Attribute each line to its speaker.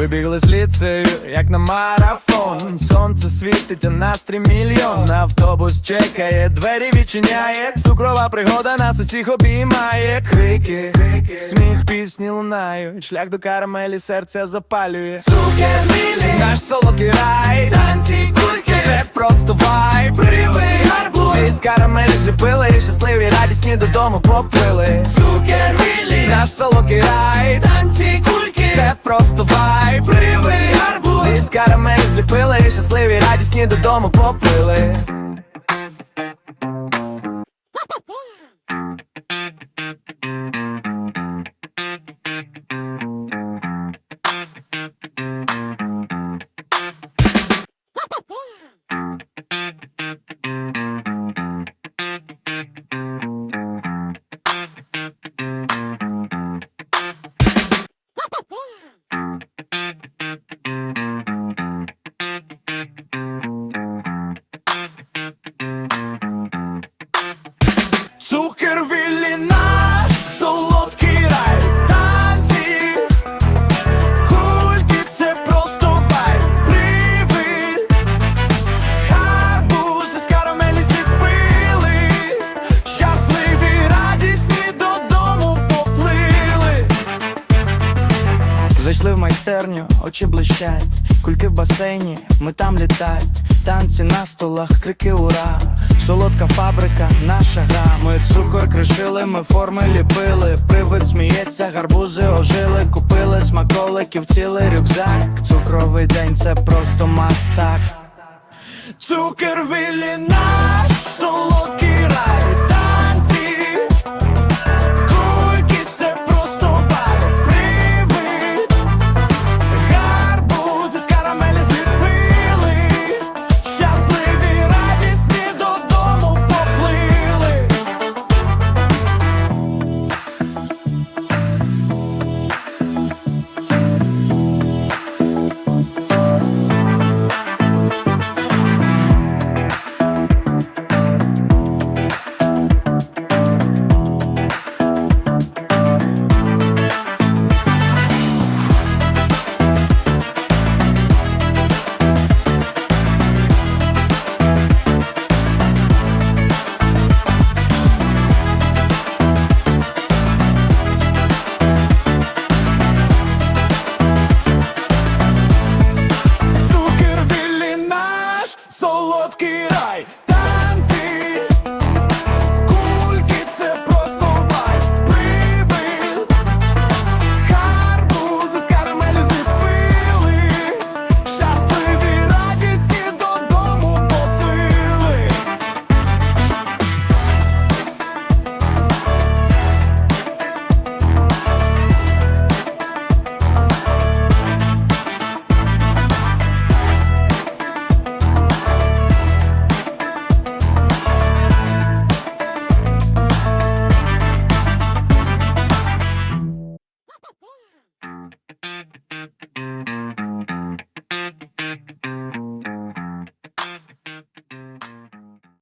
Speaker 1: Вибігли з ліцею, як на марафон. Сонце світить, а настрій мільйон. Автобус чекає, двері відчиняє. Цукрова пригода нас усіх обіймає. Крики, сміх, пісні лунають. Шлях до карамелі, серця запалює. Цукер мілі, наш солодкий рай. Танці кульки, це просто вайб. Привий гарбуз. Із карамелі зліпили, щасливі, радісні додому поплили. Цукер мілі, наш солодкий рай. Танці кульки, це просто вайб. Привий арбуз Із карамель зліпили, щасливі, радісні додому поплили. Цукер віллі наш солодкий рай. Танці Кульки це просто вайб. Привид Гарбуз із карамелі Щасливі, радісні додому поплили. Зайшли в майстерню, очі блищать, кульки в басейні, ми там літать, танці на столах, крики ура, солодка фабрика, наша гра. Ми цукор кришили, ми форми ліпили. Привид сміється, гарбузи ожили, купили смаколиків, цілий рюкзак. Цукровий день це просто мастак. Цукер віллі